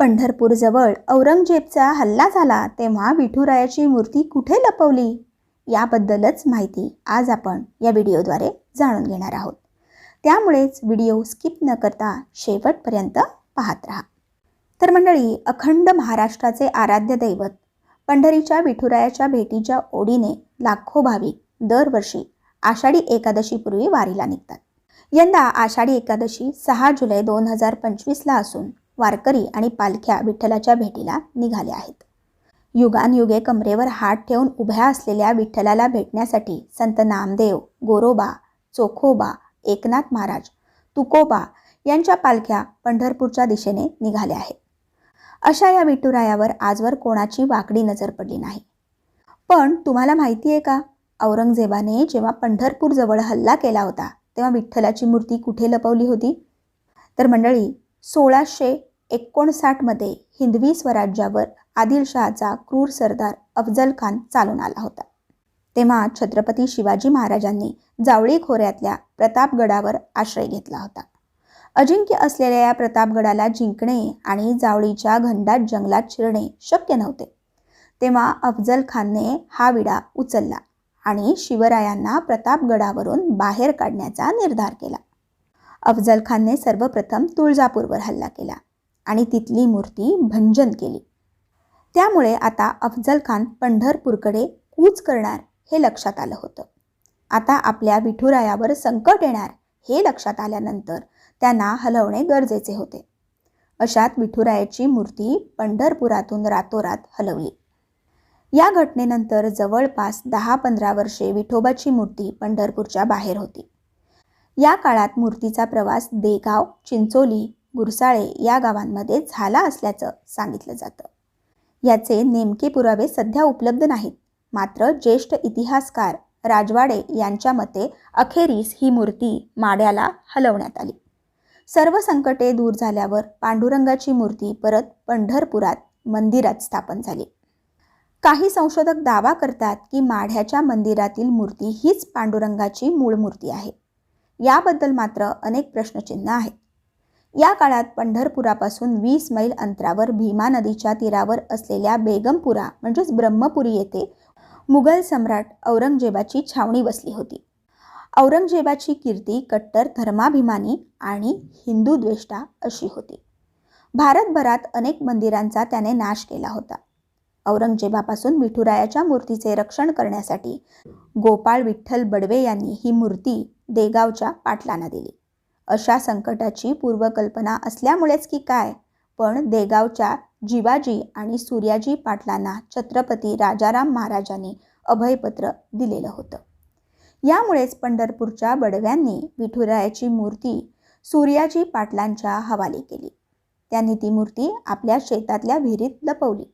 पंढरपूरजवळ औरंगजेबचा हल्ला झाला तेव्हा विठुरायाची मूर्ती कुठे लपवली? याबद्दलच माहिती आज आपण या व्हिडिओद्वारे जाणून घेणार आहोत. त्यामुळेच व्हिडिओ स्किप न करता शेवटपर्यंत पाहत राहा. तर मंडळी अखंड महाराष्ट्राचे आराध्य दैवत पंढरीच्या विठुरायाच्या भेटीच्या ओढीने लाखो भाविक दरवर्षी आषाढी एकादशीपूर्वी वारीला निघतात. यंदा आषाढी एकादशी सहा जुलै दोन हजार पंचवीसला असून वारकरी आणि पालख्या विठ्ठलाच्या भेटीला निघाल्या आहेत. युगानयुगे कमरेवर हात ठेवून उभ्या असलेल्या विठ्ठलाला भेटण्यासाठी संत नामदेव गोरोबा चोखोबा एकनाथ महाराज तुकोबा यांच्या पालख्या पंढरपूरच्या दिशेने निघाल्या आहेत. अशा या विठुरायावर आजवर कोणाची वाकडी नजर पडली नाही. पण तुम्हाला माहिती आहे का? औरंगजेबाने जेव्हा पंढरपूरजवळ हल्ला केला होता तेव्हा विठ्ठलाची मूर्ती कुठे लपवली होती? तर मंडळी सोळाशे एकोणसाठमध्ये हिंदवी स्वराज्यावर आदिलशहाचा क्रूर सरदार अफजल खान चालून आला होता. तेव्हा छत्रपती शिवाजी महाराजांनी जावळी खोऱ्यातल्या प्रतापगडावर आश्रय घेतला होता. अजिंक्य असलेल्या या प्रतापगडाला जिंकणे आणि जावळीच्या घनदाट जंगलात शिरणे शक्य नव्हते. तेव्हा अफजल खानने हा विडा उचलला आणि शिवरायांना प्रतापगडावरून बाहेर काढण्याचा निर्धार केला. अफजल खानने सर्वप्रथम तुळजापूरवर हल्ला केला. आणि तिथली मूर्ती भंजन केली. त्यामुळे आता अफजल खान पंढरपूरकडे कूच करणार हे लक्षात आलं होतं. आता आपल्या विठुरायावर संकट येणार हे लक्षात आल्यानंतर त्यांना हलवणे गरजेचे होते. अशात विठुरायाची मूर्ती पंढरपुरातून रातोरात हलवली. या घटनेनंतर जवळपास दहा पंधरा वर्षे विठोबाची मूर्ती पंढरपूरच्या बाहेर होती. या काळात मूर्तीचा प्रवास देगाव चिंचोली गुरसाळे या गावांमध्ये झाला असल्याचं सांगितलं जातं. याचे नेमके पुरावे सध्या उपलब्ध नाहीत. मात्र ज्येष्ठ इतिहासकार राजवाडे यांच्या मते अखेरीस ही मूर्ती माड्याला हलवण्यात आली. सर्व संकटे दूर झाल्यावर पांडुरंगाची मूर्ती परत पंढरपुरात मंदिरात स्थापन झाली. काही संशोधक दावा करतात की माढ्याच्या मंदिरातील मूर्ती हीच पांडुरंगाची मूळ मूर्ती आहे. याबद्दल मात्र अनेक प्रश्नचिन्ह आहेत. या काळात पंढरपुरापासून वीस मैल अंतरावर भीमा नदीच्या तीरावर असलेल्या बेगमपुरा म्हणजेच ब्रह्मपुरी येथे मुघल सम्राट औरंगजेबाची छावणी बसली होती. औरंगजेबाची कीर्ती कट्टर धर्माभिमानी आणि हिंदू द्वेष्टा अशी होती. भारतभरात अनेक मंदिरांचा त्याने नाश केला होता. औरंगजेबापासून विठुरायाच्या मूर्तीचे रक्षण करण्यासाठी गोपाळ विठ्ठल बडवे यांनी ही मूर्ती देगावच्या पाटलांना दिली. अशा संकटाची पूर्वकल्पना असल्यामुळेच की काय? पण देगावच्या जिवाजी आणि सूर्याजी पाटलांना छत्रपती राजाराम महाराजांनी अभयपत्र दिलेलं होतं. यामुळेच पंढरपूरच्या बडव्यांनी विठुरायाची मूर्ती सूर्याजी पाटलांच्या हवाली केली. त्यांनी ती मूर्ती आपल्या शेतातल्या विहिरीत लपवली.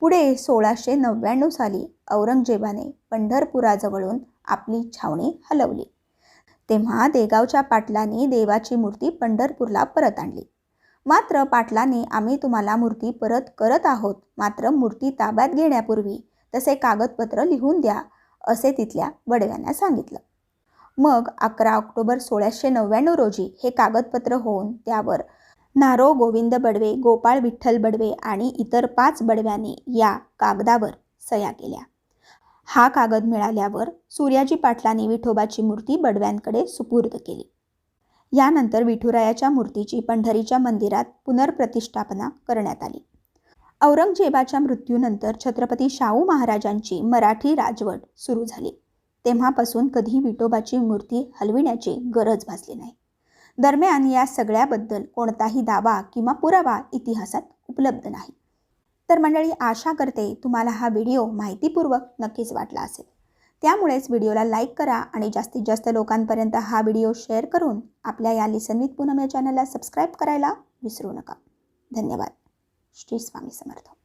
पुढे सोळाशे नव्याण्णव साली औरंगजेबाने पंढरपुराजवळून आपली छावणी हलवली. तेव्हा देगावच्या पाटलांनी देवाची मूर्ती पंढरपूरला परत आणली. मात्र पाटलांनी आम्ही तुम्हाला मूर्ती परत करत आहोत. मात्र मूर्ती ताब्यात घेण्यापूर्वी तसे कागदपत्र लिहून द्या असे तिथल्या बडव्यांना सांगितलं. मग अकरा ऑक्टोबर सोळाशे नव्याण्णव रोजी हे कागदपत्र होऊन त्यावर नारो गोविंद बडवे गोपाळ विठ्ठल बडवे आणि इतर पाच बडव्यांनी या कागदावर सया केल्या. हा कागद मिळाल्यावर सूर्याजी पाटलांनी विठोबाची मूर्ती बडव्यांकडे सुपूर्द केली. यानंतर विठुरायाच्या मूर्तीची पंढरीच्या मंदिरात पुनर्प्रतिष्ठापना करण्यात आली. औरंगजेबाच्या मृत्यूनंतर छत्रपती शाहू महाराजांची मराठी राजवट सुरू झाली. तेव्हापासून कधी विठोबाची मूर्ती हलविण्याची गरज भासली नाही. दरम्यान या सगळ्याबद्दल कोणताही दावा किंवा पुरावा इतिहासात उपलब्ध नाही. तर मंडळी आशा करते तुम्हाला हा व्हिडिओ माहितीपूर्वक नक्कीच वाटला असेल. त्यामुळेच व्हिडिओला लाईक करा आणि जास्तीत जास्त लोकांपर्यंत हा व्हिडिओ शेअर करून आपल्या या लिसन विथ पूनम या चॅनलला सबस्क्राईब करायला विसरू नका. धन्यवाद. श्री स्वामी समर्थ.